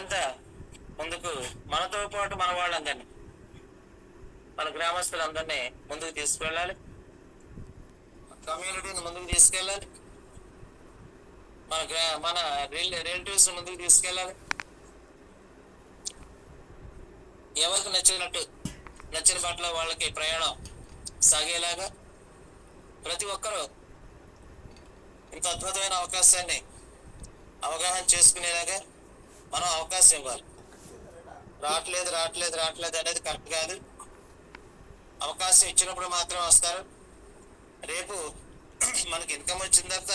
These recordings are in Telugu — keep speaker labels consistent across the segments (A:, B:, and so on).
A: మరింత ముందుకు మనతో పాటు మన వాళ్ళందరినీ మన గ్రామస్తులందరినీ ముందుకు తీసుకువెళ్ళాలి కమ్యూనిటీని ముందుకు తీసుకెళ్ళాలి. మన మన రిలేటివ్స్ ముందుకు తీసుకెళ్ళాలి. ఎవరికి నచ్చినట్టు నచ్చిన పట్ల వాళ్ళకి ప్రయాణం సాగేలాగా ప్రతి ఒక్కరూ ఇంత అద్భుతమైన అవకాశాన్ని అవగాహన చేసుకునేలాగా మనం అవకాశం ఇవ్వాలి. రావట్లేదు రావట్లేదు రావట్లేదు అనేది కరెక్ట్ కాదు. అవకాశం ఇచ్చినప్పుడు మాత్రం వస్తారు. రేపు మనకి ఇన్కమ్ వచ్చిన తర్వాత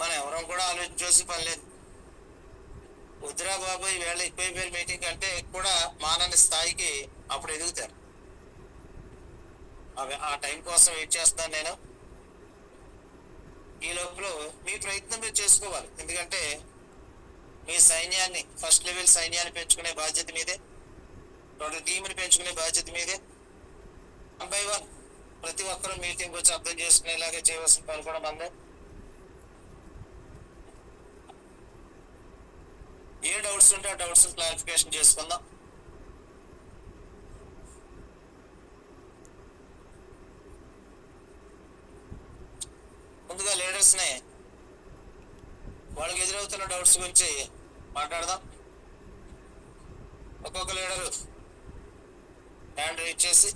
A: మనం ఎవరం కూడా ఆలోచించాల్సిన పని లేదు. వద్దురా బాబు ఈవేళ ఎక్కువైపోయిన మీటింగ్ అంటే కూడా మానని స్థాయికి అప్పుడు ఎదుగుతారు. అవి ఆ టైం కోసం వెయిట్ చేస్తాను నేను. ఈ లోపల మీ ప్రయత్నం మీరు చేసుకోవాలి. ఎందుకంటే మీ సైన్యాన్ని ఫస్ట్ లెవెల్ సైన్యాన్ని పెంచుకునే బాధ్యత మీదే. రెండు టీంని పెంచుకునే బాధ్యత మీదే. వన్ బై వన్ ప్రతి ఒక్కరూ మీటింగ్ వచ్చి అర్థం చేసుకునేలాగా చేయవలసిన పని కూడా మందే ఏ డౌట్స్ ఉంటే ఆ డౌట్స్ క్లారిఫికేషన్ చేసుకుందాం. ముందుగా లీడర్స్ని వాళ్ళకి ఎదురవుతున్న డౌట్స్ గురించి మాట్లాడదాం. ఒక్కొక్క లీడరు హ్యాండ్ రైట్ చేసి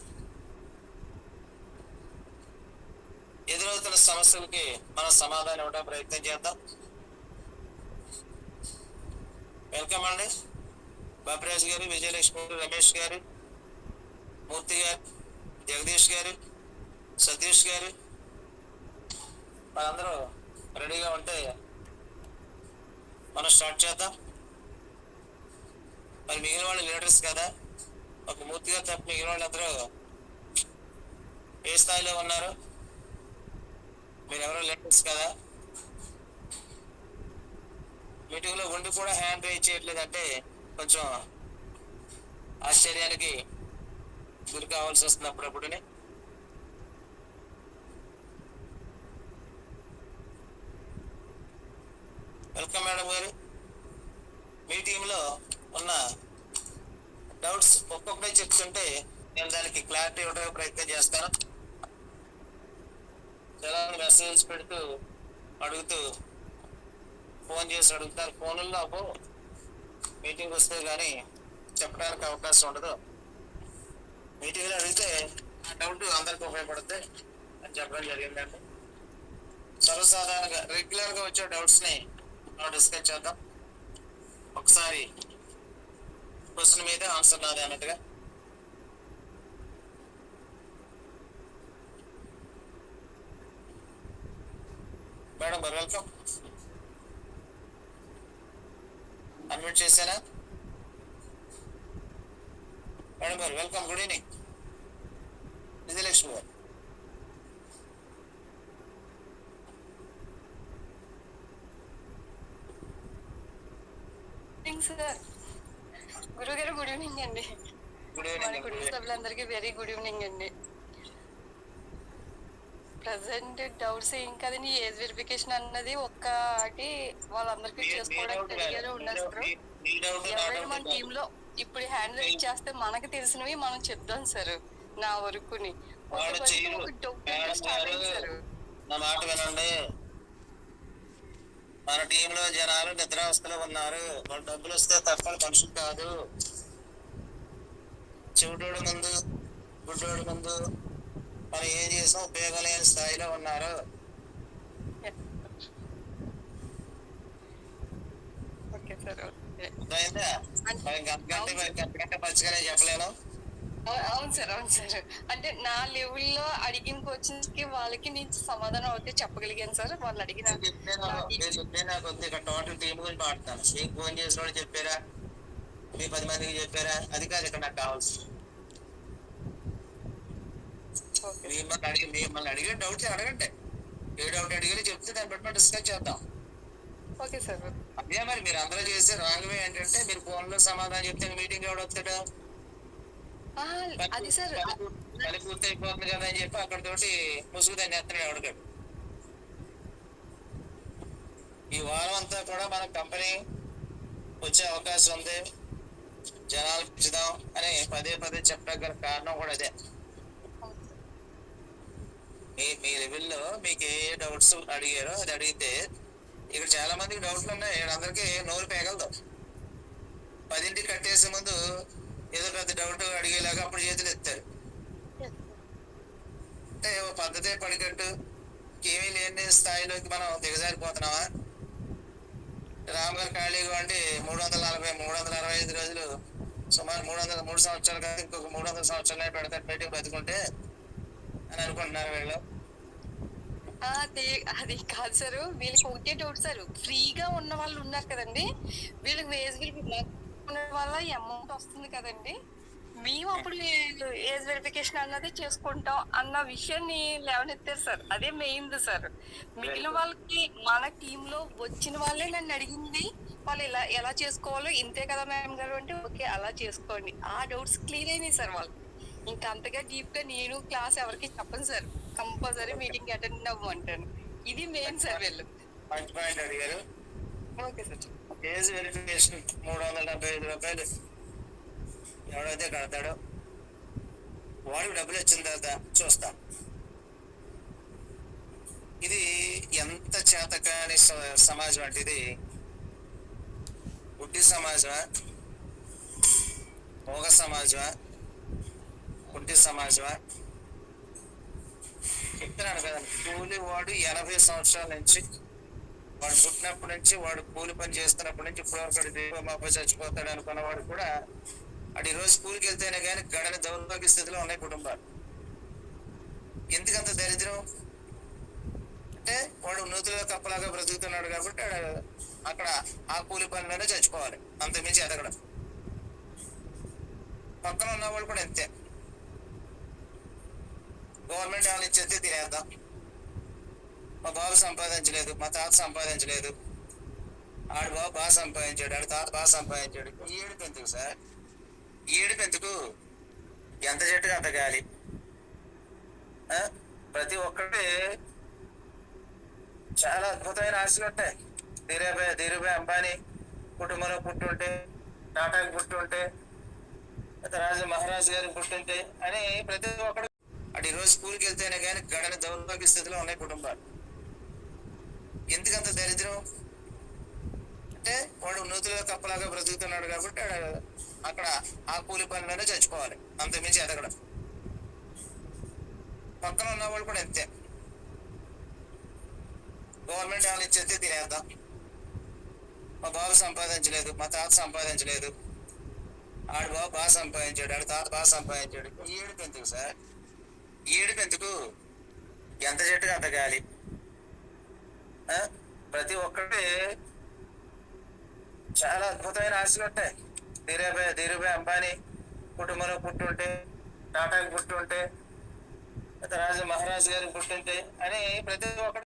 A: ఎదురవుతున్న సమస్యలకి మనం సమాధానం ఇవ్వడం ప్రయత్నం చేద్దాం. వెల్కమ్ అండి. బాబరాజ్ గారు విజయలక్ష్మి గారు రమేష్ గారు మూర్తి గారు జగదీష్ గారు సతీష్ గారు వాళ్ళందరూ రెడీగా ఉంటే మనం స్టార్ట్ చేద్దాం. మరి మిగిలిన వాళ్ళు లీడర్స్ కదా. ఒక మూర్తిగా తప్ప మిగిలిన వాళ్ళందరూ ఏ స్థాయిలో ఉన్నారు? మీరు ఎవరో లీడర్స్ కదా. మీటింగ్లో ఉండి కూడా హ్యాండ్ రేజ్ చేయట్లేదు అంటే కొంచెం ఆశ్చర్యానికి గురి కావాల్సి వస్తుంది అప్పుడప్పుడునే. వెల్కమ్ మేడం గారు. మీ టీంలో ఉన్న డౌట్స్ ఒక్కొక్కటే చెప్తుంటే నేను దానికి క్లారిటీ ఇవ్వడానికి ప్రయత్నం చేస్తాను. చాలా మెసేజ్ పెడుతూ అడుగుతూ ఫోన్ చేసి అడుగుతారు. ఫోన్లో అబ్బో మీటింగ్ వస్తే కానీ చెప్పడానికి అవకాశం ఉండదు. మీటింగ్లో అడిగితే ఆ డౌట్ అందరికి ఉపయోగపడుతుంది అని చెప్పడం జరిగిందండి. సర్వసాధారణంగా రెగ్యులర్గా వచ్చే డౌట్స్ని మనం డిస్కస్ చేద్దాం. ఒకసారి క్వశ్చన్ మీద ఆన్సర్ నాది అన్నట్టుగా. మేడం గారు వెల్కమ్ అడ్మిట్ చేశానా మేడం గారు welcome good evening Vijayalakshmi garu.
B: Evening sir గురువు గారు గుడ్ ఈవినింగ్ అండి
A: గుడ్
B: మన
A: ఈవినింగ్
B: కుటుంబ సభ్యులందరికీ వెరీ గుడ్ ఈవినింగ్ అండి. ప్రజెంట్ డౌట్స్ ఏం కదండి ఏజ్ వెరిఫికేషన్ అన్నది ఒక్కటి వాళ్ళందరికీ చేసుకోవడానికి రెడీగానే ఉన్నారు సార్ ఎవరైనా మన టీమ్లో ఇప్పుడు హ్యాండ్ చేస్తే మనకి తెలిసినవి మనం చెప్దాం సార్ నా వరకుని.
A: మేడం
B: start అయింది సార్
A: నా మాట వినండి. మన టీంలో జనాలు నిద్రావస్థలో ఉన్నారు. వాళ్ళు డబ్బులు వస్తే తప్పని మనుషులు కాదు. చెవిటోడు ముందు గుడ్డోడు ముందు మనం ఏం చేసాం ఉపయోగం లేని స్థాయిలో ఉన్నారు. గంట గంట పచ్చిగానే చెప్పలేను.
B: అవును సార్ అవును సార్. అంటే నా లెవెల్లో అడిగిన క్వశ్చన్స్కి వాళ్ళకి నేను సమాధానం అయితే చెప్పగలిగాను సార్. వాళ్ళు అడిగిన
A: టోటల్ టీం గురించి మాట్లాడతాను. మీకు ఫోన్ చేసిన వాళ్ళు చెప్పారా? మీ పది మందికి చెప్పారా? అది కాదు ఇక్కడ నాకు కావాల్సింది మిమ్మల్ని అడిగి మిమ్మల్ని అడిగే డౌట్స్ అడగండి. ఏ డౌట్ అడిగారో చెప్తే దాన్ని బట్టి మనం డిస్కస్ చేద్దాం.
B: Okay sir.
A: అదే మరి మీరు అందరూ చేసే రాంగ్ వే ఏంటంటే మీరు ఫోన్లో సమాధానం చెప్తే మీటింగ్ ఎవడు వస్తాడు?
B: ఆ, అది సార్
A: పని పూర్తి అయిపోతుంది కదా అని చెప్పి అక్కడ తోటి ముసుగు దాన్ని ఎత్తనాడు ఈ వారం అంతా కూడా మన కంపెనీ వచ్చే అవకాశం ఉంది. జనాలు పెంచుదాం అని పదే పదే చెప్పడానికి గల కారణం కూడా అదే. మీ మీ లెవెల్లో మీకు ఏ డౌట్స్ అడిగారో అది అడిగితే ఇక్కడ చాలా మందికి డౌట్లు ఉన్నాయి. అందరికీ నోరు పేగలదు. పదింటికి కట్టేసే ముందు ఏదో పెద్ద డౌట్ అడిగేలాగా అప్పుడు చేతులు ఎత్తారు. అంటే ఓ పద్ధతే పడికట్టు ఏమీ లేని స్థాయిలోకి మనం దిగజారిపోతున్నామా? రామ్ గారు ఖాళీగా ఉండి మూడు వందల నలభై మూడు వందల అరవై ఐదు రోజులు సుమారు మూడు వందల మూడు సంవత్సరాలు కాదు ఇంకొక మూడు వందల సంవత్సరాలు పెడతారు బయట బతుకుంటే అని అనుకుంటున్నారు వీళ్ళు.
B: ఆ, అది అది కాదు సార్ వీళ్ళకి ఒకటే డౌట్ సార్. ఫ్రీగా ఉన్న వాళ్ళు ఉన్నారు కదండి. వీళ్ళకి వేజ్ వల్ల అమౌంట్ వస్తుంది కదండి. మేము అప్పుడు ఏజ్ వెరిఫికేషన్ అన్నది చేసుకుంటాం అన్న విషయాన్ని లేవనెత్తారు సార్. అదే మెయిన్ సార్. మిగిలిన వాళ్ళకి మన టీమ్లో వచ్చిన వాళ్ళే నన్ను అడిగింది వాళ్ళు ఇలా ఎలా చేసుకోవాలో ఇంతే కదా మేడం గారు అంటే ఓకే అలా చేసుకోండి. ఆ డౌట్స్ క్లియర్ అయినాయి సార్ వాళ్ళు ఇంకా అంతగా డీప్గా నేను క్లాస్ ఎవరికి చెప్పను సార్. కంపల్సరీ మీటింగ్ అటెండ్ అవ్వమంటాను. ఇది మెయిన్ సార్ వీళ్ళు.
A: మంచి పాయింట్ అడిగారు.
B: Okay sir.
A: ఏజ్ వెరిఫికేషన్ మూడు వందల డెబ్బై ఐదు రూపాయలు. ఎవడైతే కడతాడో వాడికి డబ్బులు వచ్చిన తర్వాత చూస్తాం. ఇది ఎంత చేతకాని స- సమాజం అంటే ఇది గుడ్డి సమాజమా? మోగ సమాజమా? గుడ్డి సమాజమా? చెప్తున్నాను కదా కూలి వాడు ఎనభై సంవత్సరాల నుంచి వాడు పుట్టినప్పటి నుంచి వాడు కూలి పని చేస్తున్నప్పటి నుంచి ఇప్పుడు వరకు వాడు దేవ మా అబ్బాయి చచ్చిపోతాడు అనుకున్నవాడు కూడా అటు ఈరోజు రోజు వెళ్తేనే కానీ గడని దౌర్భాగ్య స్థితిలో ఉన్నాయి కుటుంబాలు. ఎందుకంత దరిద్రం? అంటే వాడు నూతులుగా కప్పలాగా బ్రతుకుతున్నాడు కాబట్టి అక్కడ ఆ కూలి పనిలోనే చచ్చిపోవాలి. అంతమించి ఎదగడం. పక్కన ఉన్నవాళ్ళు కూడా అంతే. గవర్నమెంట్ ఏమైనా ఇచ్చేస్తే తినేద్దాం. మా బాబు సంపాదించలేదు మా తాత సంపాదించలేదు. ఆడు బాబు బాగా సంపాదించాడు ఆడు తాత బాగా సంపాదించాడు. ఈ ఏడుపు ఎందుకు సార్? ఏడుపు ఎందుకు ఎంత చెట్టుకు అంత గాలి ప్రతి ఒక్కటి చాలా అద్భుతమైన ఆశలు ఉంటాయి ధీరాబాయ్ ధీరుభాయ్ అంబానీ కుటుంబంలో పుట్టుంటే టాటాకి పుట్టుంటే రాజు మహారాజు గారికి పుట్టుంటే అని ప్రతి ఒక్కడు అటు ఈరోజు రోజు స్కూల్కి వెళ్తేనే కానీ గడని దౌర్భాగ్య స్థితిలో ఉన్నాయి కుటుంబాలు. ఎందుకంత దరిద్రం? అంటే వాడు నూతులో కప్పలాగా బ్రతుకుతున్నాడు కాబట్టి అక్కడ ఆ కూలి పనిలోనే చచ్చిపోవాలి. అంతకుమించి ఎదగడం. పక్కన ఉన్నవాళ్ళు కూడా అంతే. గవర్నమెంట్ వాళ్ళు ఇచ్చేస్తే తినేద్దాం. మా బాబు సంపాదించలేదు మా తాత సంపాదించలేదు. ఆడు బాబు బాగా సంపాదించాడు ఆడు తాత బాగా సంపాదించాడు. ఈ ఏడుపు ఎందుకు సార్? ఈ ఏడుపు ఎందుకు ఎంత చెట్టుగా అంత గాలి? ఆ? ప్రతి ఒక్కటి చాలా అద్భుతమైన ఆశలు ఉంటాయి ధీరాబాయ్ ధీరుభాయ్ అంబానీ కుటుంబంలో పుట్టుంటే టాటాకి పుట్టుంటే రాజు మహారాజు గారికి పుట్టుంటే అని ప్రతి ఒక్కరు